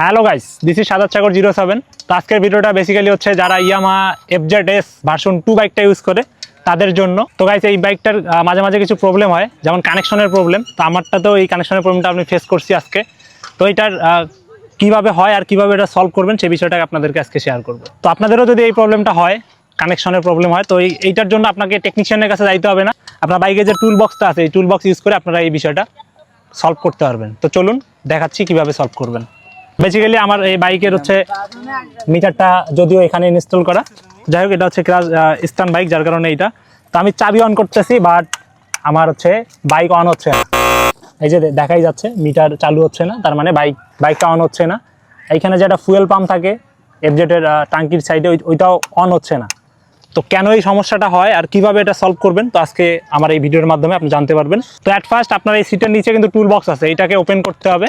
Hello guys this is Sadat Sagar zero seven তো আজকের ভিডিওটা বেসিক্যালি হচ্ছে যারা Yamaha FZ S version two বাইকটা ইউজ করে, তাদের জন্য। তো গাইস এই বাইকটার মাঝে মাঝে কিছু প্রবলেম হয়। যেমন কানেকশনের প্রবলেম তো আমারটা তো এই কানেকশনের প্রবলেমটা আমি ফেস করছি আজকে। তো এটার কীভাবে হয় আর কীভাবে এটা সলভ করবেন সেই বিষয়টা আপনাদেরকে আজকে শেয়ার করব। তো আপনাদেরও যদি এই প্রবলেমটা হয় কানেকশনের প্রবলেম হয়, তো এই, এইটার জন্য আপনাকে টেকনিশিয়ানের কাছে যাইতে হবে না। আপনার বাইকে যে টুল বক্সটা আছে, এই টুল বক্স ইউজ করে আপনারা এই বিষয়টা সলভ করতে পারবেন। তো চলুন, দেখাচ্ছি কীভাবে সলভ করবেন। বেসিক্যালি আমার এই বাইকের হচ্ছে মিটারটা যদিও এখানে ইনস্টল করা। যাই হোক, এটা হচ্ছে ক্রাস স্টান বাইক যার কারণে এইটা। তো আমি চাবি অন করতেছি বাট আমার হচ্ছে বাইক অন হচ্ছে না। এই যে দেখাই যাচ্ছে, মিটার চালু হচ্ছে না, তার মানে বাইক বাইকটা অন হচ্ছে না। এইখানে যেটা ফুয়েল পাম্প থাকে এফজেটের টাঙ্কির সাইডে ওই, ওইটাও অন হচ্ছে না। তো কেন এই সমস্যাটা হয় আর কীভাবে এটা সলভ করবেন, তো আজকে আমার এই ভিডিওর মাধ্যমে আপনি জানতে পারবেন। তো অ্যাট ফার্স্ট আপনার এই সিটের নিচে কিন্তু টুল বক্স আছে, এটাকে ওপেন করতে হবে।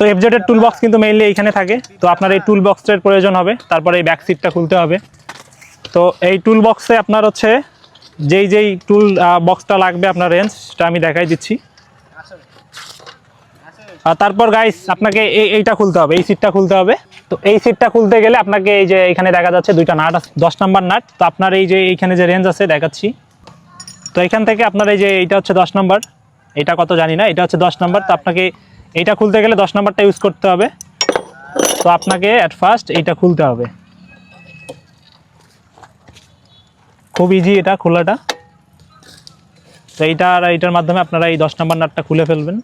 তো এফজেডের টুল বক্স কিন্তু মেইনলি এইখানে থাকে। তো আপনার এই টুল বক্সের প্রয়োজন হবে। তারপরে এই ব্যাক সিটটা খুলতে হবে। তো এই টুল বক্সে আপনার হচ্ছে যেই যেই টুল বক্সটা লাগবে আপনার রেঞ্জ সেটা আমি দেখাই দিচ্ছি। আর তারপর গাইস আপনাকে এই, এইটা খুলতে হবে, এই সিটটা খুলতে হবে। তো এই সিটটা খুলতে গেলে আপনাকে এই যে এখানে দেখা যাচ্ছে দুইটা নাট আছে, দশ নাম্বার নাট। তো আপনার এই যে এইখানে যে রেঞ্জ আছে, দেখাচ্ছি। তো এখান থেকে আপনার এই যে এইটা হচ্ছে দশ নাম্বার। এটা কত জানি না, এটা হচ্ছে দশ নাম্বার। তো আপনাকে এইটা খুলতে গেলে দশ নাম্বারটা ইউজ করতে হবে। তো আপনাকে অ্যাট ফার্স্ট এইটা খুলতে হবে। খুব ইজি এটা খোলাটা। তো এইটা আর এইটার মাধ্যমে আপনারা এই দশ নাম্বার নাটটা খুলে ফেলবেন।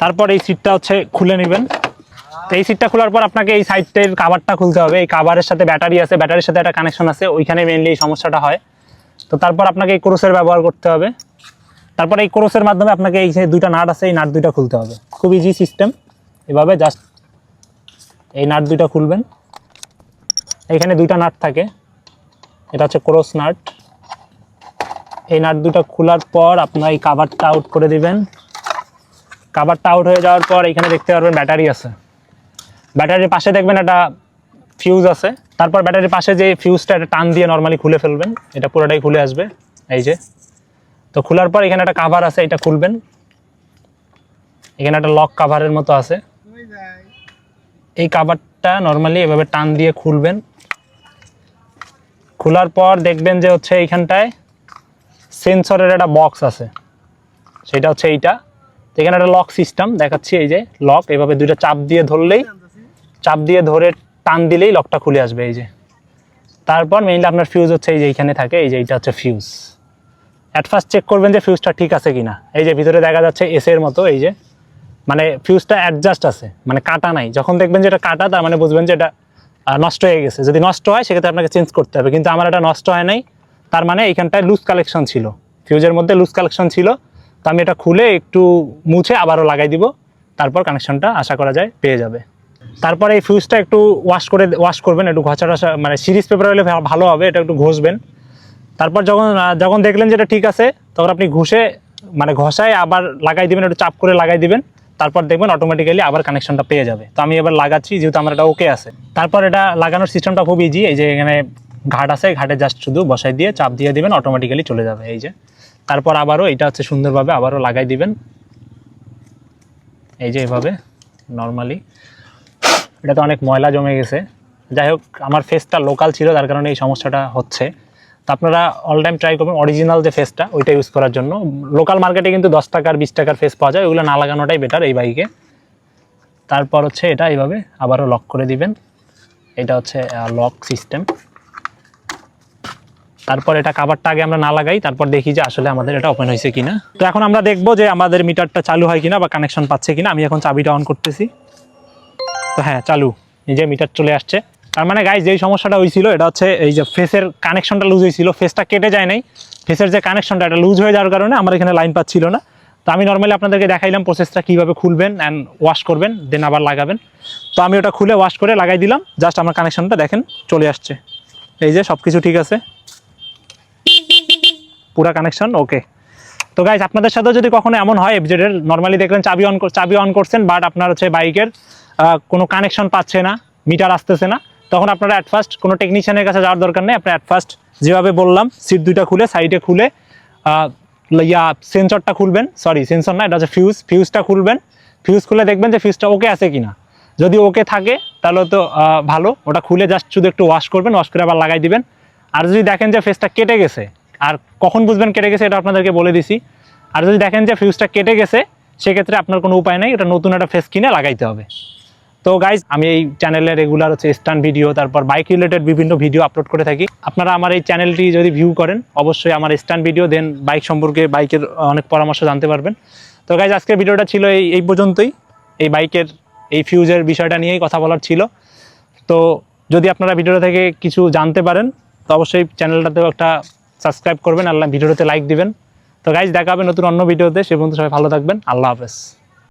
তারপর এই সিটটা হচ্ছে খুলে নেবেন। তো এই সিটটা খোলার পর আপনাকে এই সাইডের কাভারটা খুলতে হবে। এই কাভারের সাথে ব্যাটারি আছে ব্যাটারির সাথে একটা কানেকশন আছে, ওইখানে মেনলি এই সমস্যাটা হয়। তো তারপর আপনাকে এই ক্রোসের ব্যবহার করতে হবে। তারপর এই ক্রোসের মাধ্যমে আপনাকে এই যে দুইটা নাট আছে, এই নাট দুইটা খুলতে হবে। খুব ইজি সিস্টেম এভাবে জাস্ট এই নাট দুইটা খুলবেন। এইখানে দুইটা নাট থাকে। এটা হচ্ছে ক্রোস নাট। এই নাট দুটো খোলার পর আপনার এই কাভারটা আউট করে দিবেন। কাভারটা আউট হয়ে যাওয়ার পর এখানে দেখতে পারবেন ব্যাটারি আছে। ব্যাটারির পাশে দেখবেন একটা ফিউজ আছে। তারপর ব্যাটারির পাশে যে ফিউজটা এটা টান দিয়ে নর্মালি খুলে ফেলবেন। এটা পুরোটাই খুলে আসবে। এই যে তো খোলার পর এখানে একটা কাভার আছে, এটা খুলবেন। এখানে একটা লক কাভারের মতো আছে। এই কাভারটা নর্মালি এভাবে টান দিয়ে খুলবেন। খোলার পর দেখবেন যে হচ্ছে এইখানটায় সেন্সরের একটা বক্স আছে। সেটা হচ্ছে এইটা। এখানে একটা লক সিস্টেম দেখাচ্ছি এই যে লক এভাবে দুইটা চাপ দিয়ে ধরলেই, চাপ দিয়ে ধরে টান দিলেই লকটা খুলে আসবে এই যে। তারপর মেইনলি আপনার ফিউজ হচ্ছে এই যে এইখানে থাকে, এই যে এইটা হচ্ছে ফিউজ অ্যাট ফার্স্ট চেক করবেন যে ফিউজটা ঠিক আছে কিনা। এই যে ভিতরে দেখা যাচ্ছে এস এর মতো, এই যে। মানে ফিউজটা অ্যাডজাস্ট আছে মানে কাটা নাই। যখন দেখবেন যে এটা কাটা, তার মানে বুঝবেন যে এটা নষ্ট হয়ে গেছে। যদি নষ্ট হয়, সেক্ষেত্রে আপনাকে চেঞ্জ করতে হবে। কিন্তু আমার এটা নষ্ট হয় নাই, তার মানে এইখানটায় লুজ কালেকশন ছিল। ফিউজের মধ্যে লুজ কালেকশন ছিল। তো আমি এটা খুলে একটু মুছে আবারও লাগাই দিব। তারপর কানেকশনটা আশা করা যায় পেয়ে যাবে। তারপর এই ফিউজটা একটু ওয়াশ করে ওয়াশ করবেন। একটু ঘষা মানে সিরিজ পেপার হলে ভালো হবে। এটা একটু ঘষবেন। তারপর যখন যখন দেখলেন যে এটা ঠিক আছে, তখন আপনি ঘুষে মানে ঘষায় আবার লাগাই দিবেন, একটু চাপ করে লাগাই দিবেন। তারপর দেখবেন অটোমেটিক্যালি আবার কানেকশনটা পেয়ে যাবে। তো আমি এবার লাগাচ্ছি, যেহেতু আমার এটা ওকে আছে। তারপর এটা লাগানোর সিস্টেমটা খুব ইজি এই যে এখানে ঘাট আছে, ঘাটে জাস্ট শুধু বসাই দিয়ে চাপ দিয়ে দিবেন অটোমেটিক্যালি চলে যাবে, এই যে। তারপর আবারও এটা হচ্ছে সুন্দরভাবে আবারও লাগাই দিবেন। এই যে এভাবে নর্মালি এটা তো অনেক ময়লা জমে গেছে। যাই হোক, আমার ফেসটা লোকাল ছিল, তার কারণে এই সমস্যাটা হচ্ছে। তো আপনারা অল টাইম ট্রাই করবেন অরিজিনাল যে ফেসটা ওইটা ইউজ করার জন্য। লোকাল মার্কেটে কিন্তু দশ টাকার, বিশ টাকার ফেস পাওয়া যায়, ওইগুলো না লাগানোটাই বেটার এই বাইকে তারপর হচ্ছে এটা এইভাবে আবারও লক করে দিবেন। এটা হচ্ছে লক সিস্টেম তারপর এটা কাভারটা আগে আমরা না লাগাই, তারপর দেখি যে আসলে আমাদের এটা ওপেন হয়েছে কিনা। তো এখন আমরা দেখব যে আমাদের মিটারটা চালু হয় কিনা বা কানেকশন পাচ্ছে কিনা। আমি এখন চাবিটা অন করতেছি। তো হ্যাঁ চালু। নিজে মিটার চলে আসছে। তার মানে গাইজ যেই সমস্যাটা হয়েছিল এটা হচ্ছে এই যে ফেসের কানেকশনটা লুজ হয়েছিল ফেসটা কেটে যায় নাই। ফেসের যে কানেকশনটা এটা লুজ হয়ে যাওয়ার কারণে আমার এখানে লাইন পাচ্ছিল না। তো আমি নর্মালি আপনাদেরকে দেখাইলাম প্রসেসটা কীভাবে খুলবেন অ্যান্ড ওয়াশ করবেন দেন আবার লাগাবেন। তো আমি ওটা খুলে ওয়াশ করে লাগাই দিলাম। জাস্ট আমার কানেকশনটা দেখেন, চলে আসছে। এই যে সব কিছু ঠিক আছে? পুরা কানেকশন ওকে তো গাইজ আপনাদের সাথেও যদি কখনো এমন হয় এফজেডের নর্মালি দেখলেন চাবি অন চাবি অন করছেন বাট আপনার হচ্ছে বাইকের কোনো কানেকশন পাচ্ছে না মিটার আসতেছে না। তখন আপনারা অ্যাট ফার্স্ট কোনো টেকনিশিয়ানের কাছে যাওয়ার দরকার নেই। আপনি অ্যাট ফার্স্ট যেভাবে বললাম সিট দুইটা খুলে সাইডে খুলে ইয়া সেন্সরটা খুলবেন। সরি সেন্সর না, এটা হচ্ছে ফিউজ ফিউজটা খুলবেন। ফিউজ খুলে দেখবেন যে ফিউজটা ওকে আছে কিনা। যদি ওকে থাকে, তাহলে তো ভালো। ওটা খুলে জাস্ট শুধু একটু ওয়াশ করবেন ওয়াশ করে আবার লাগাই দিবেন। আর যদি দেখেন যে ফেসটা কেটে গেছে, আর কখন বুঝবেন কেটে গেছে, এটা আপনাদেরকে বলে দিছি। আর যদি দেখেন যে ফিউজটা কেটে গেছে, সেক্ষেত্রে আপনার কোনো উপায় নেই এটা নতুন একটা ফেস কিনে লাগাইতে হবে। তো গাইজ আমি এই চ্যানেলে রেগুলার হচ্ছে স্টান ভিডিও তারপর বাইক রিলেটেড বিভিন্ন ভিডিও আপলোড করে থাকি। আপনারা আমার এই চ্যানেলটি যদি ভিউ করেন, অবশ্যই আমার স্টান ভিডিও দেন বাইক সম্পর্কে বাইকের অনেক পরামর্শ জানতে পারবেন। তো গাইজ আজকের ভিডিওটা ছিল এই এই পর্যন্তই। এই বাইকের এই ফিউজের বিষয়টা নিয়েই কথা বলার ছিল। তো যদি আপনারা ভিডিওটা থেকে কিছু জানতে পারেন, তো অবশ্যই চ্যানেলটাতেও একটা সাবস্ক্রাইব করবেন আল্লাহ ভিডিওতে লাইক দিবেন। তো গাইজ দেখা হবে নতুন অন্য ভিডিওতে সে পর্যন্ত সবাই ভালো থাকবেন। আল্লাহ হাফেজ।